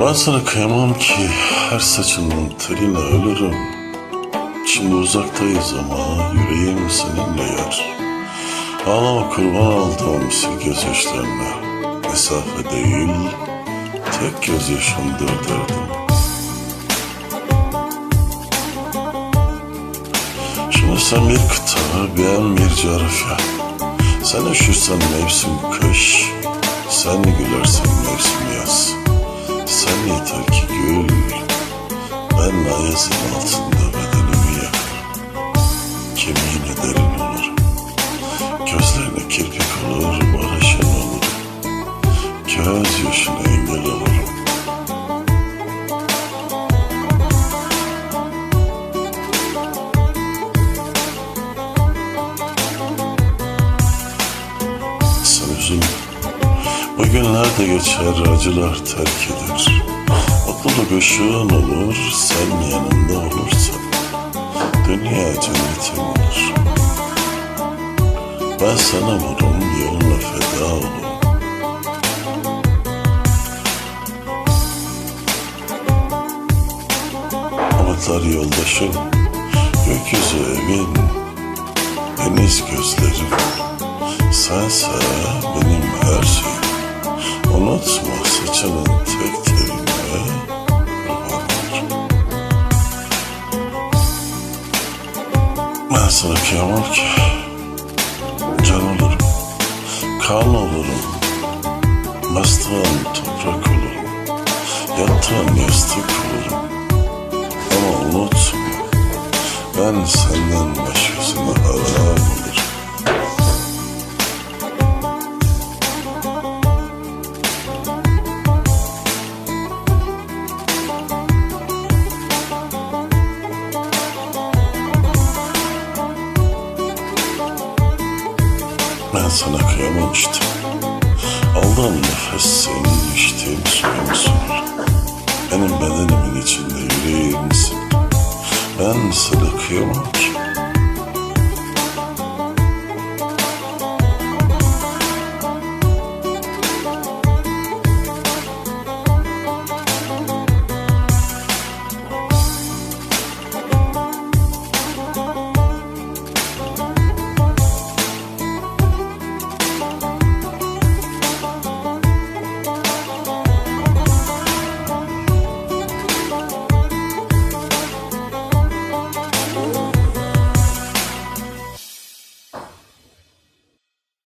Ben sana kıyamam ki her saçının teline ölürüm. Şimdi uzaktayız ama yüreğim seninle yar. Ağlama kurban olduğum sil gözyaşlarına. Mesafe değil, tek gözyaşımdır derdim. Şimdi sen bir kıta, ben bir coğrafya. Sen üşürsen mevsim kış, sen gülersen mevsim yaz. Sen yeter ki gül, ben ayazın altında bedenimi yakarım. Kemiğine derin olur, gözlerine kirpik Sen üzülme. Bugünler de geçer, acılar terk eder. Mutluluk ışığın olur, sen yanında olursan. Dünya cennetin olur. Ben sana varım, yoluna feda olurum. Umutlar yoldaşım, gökyüzü evin, deniz gözlerim. Sense benim her şeyim. Unutma saçının tek olurum. Ben sana kıyamam ki. Can olurum, kan olurum. Bastığın toprak olurum. Yattığın yastık olurum. Ben sana kıyamam işte. Aldığım nefes senin içtiğin suyun sonu. Benim bedenimin içinde yüreğimsin. Ben sana kıyamam ki.